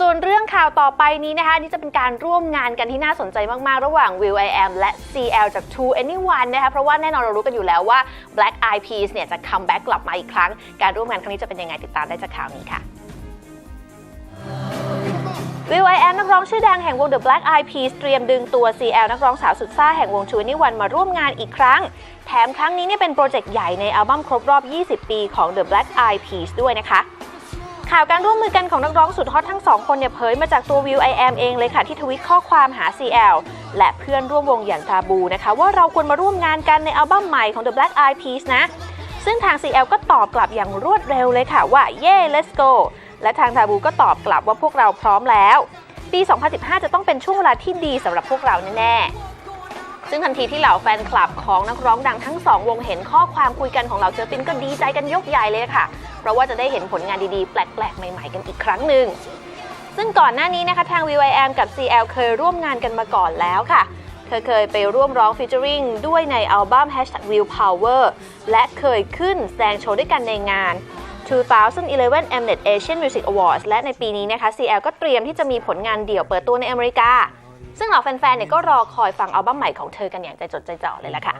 ส่วนเรื่องข่าวต่อไปนี้นะคะนี่จะเป็นการร่วมงานกันที่น่าสนใจมาก ๆ ระหว่าง Will I Am และ CL จาก True Anyone นะคะเพราะว่าแน่นอนเรารู้กันอยู่แล้วว่า Black Eyed Peas เนี่ยจะคัมแบ็กกลับมาอีกครั้ง การร่วมงานครั้งนี้จะเป็นยังไงติดตามได้จากข่าวนี้ค่ะ Will I Am นักร้องชื่อดังแห่งวง The Black Eyed Peas เตรียมดึงตัว CL นักร้องสาวสุดซ่าแห่งวง True Anyone มาร่วมงานอีกครั้ง แถมครั้งนี้เนี่ยเป็นโปรเจกต์ใหญ่ในอัลบั้มครบรอบ 20 ปีของ The Black Eyed Peas ด้วยนะคะ ข่าวการร่วมมือกันของนักร้องสุดฮอตทั้งสองคนเนี่ยเผยมาจากตัว Will I Am เองเลยค่ะที่ทวิตข้อความหา CL และเพื่อนร่วมวงอย่างทาบูนะคะ ว่าเราควรมาร่วมงานกันในอัลบั้มใหม่ของ The Black Eyed Peas นะ ซึ่งทาง CL ก็ตอบกลับอย่างรวดเร็วเลยค่ะว่าเย่ let's go และทางทาบูก็ตอบกลับว่าพวกเราพร้อมแล้ว ปี 2015 จะต้องเป็นช่วงเวลาที่ดีสำหรับพวกเราแน่ซึ่งทันทีที่เหล่าแฟนคลับของนักร้องดังทั้งสองวงเห็นข้อความคุยกันของเหล่าเจอตินก็ดีใจกันยกใหญ่เลยค่ะ เพราะว่าจะได้เห็นผลงานดีๆ แปลกๆ ใหม่ๆ กันอีกครั้งหนึ่งซึ่งก่อนหน้านี้นะคะทาง VYM กับ CL เคยร่วมงานกันมาก่อนแล้วค่ะ เธอเคยไปร่วมร้องฟีเจอริงด้วยในอัลบั้ม Hashtag Willpower และเคยขึ้นแสดงโชว์ด้วยกันในงาน 2011 Mnet Asian Music Awards และในปีนี้นะคะ CL ก็เตรียมที่จะมีผลงานเดี่ยวเปิดตัวในอเมริกา ซึ่งเหล่าแฟนๆเนี่ยก็รอคอยฟังอัลบั้มใหม่ของเธอกันอย่างใจจดใจจ่อเลยล่ะค่ะ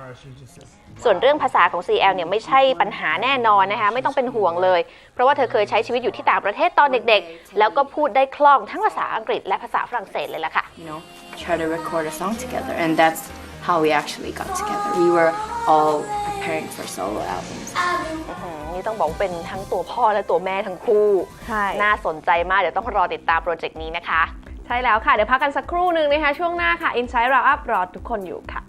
ส่วนเรื่องภาษาของ CL เนี่ยไม่ใช่ปัญหาแน่นอนนะคะ ไม่ต้องเป็นห่วงเลย เพราะว่าเธอเคยใช้ชีวิตอยู่ที่ต่างประเทศตอนเด็กๆ แล้วก็พูดได้คล่องทั้งภาษาอังกฤษและภาษาฝรั่งเศสเลยล่ะค่ะ you know, try to record a song together. And that's how we actually got together. We were all preparing for solo albums. อืมนี่ต้องบอกว่าเป็นทั้งตัวพ่อและตัวแม่ทั้งคู่ ใช่ น่าสนใจมาก เดี๋ยวต้องรอติดตามโปรเจกต์นี้นะคะ ใช่แล้วค่ะ เดี๋ยวพักกันสักครู่หนึ่งนะคะ ช่วงหน้าค่ะ Inside Round Up รอทุกคนอยู่ค่ะ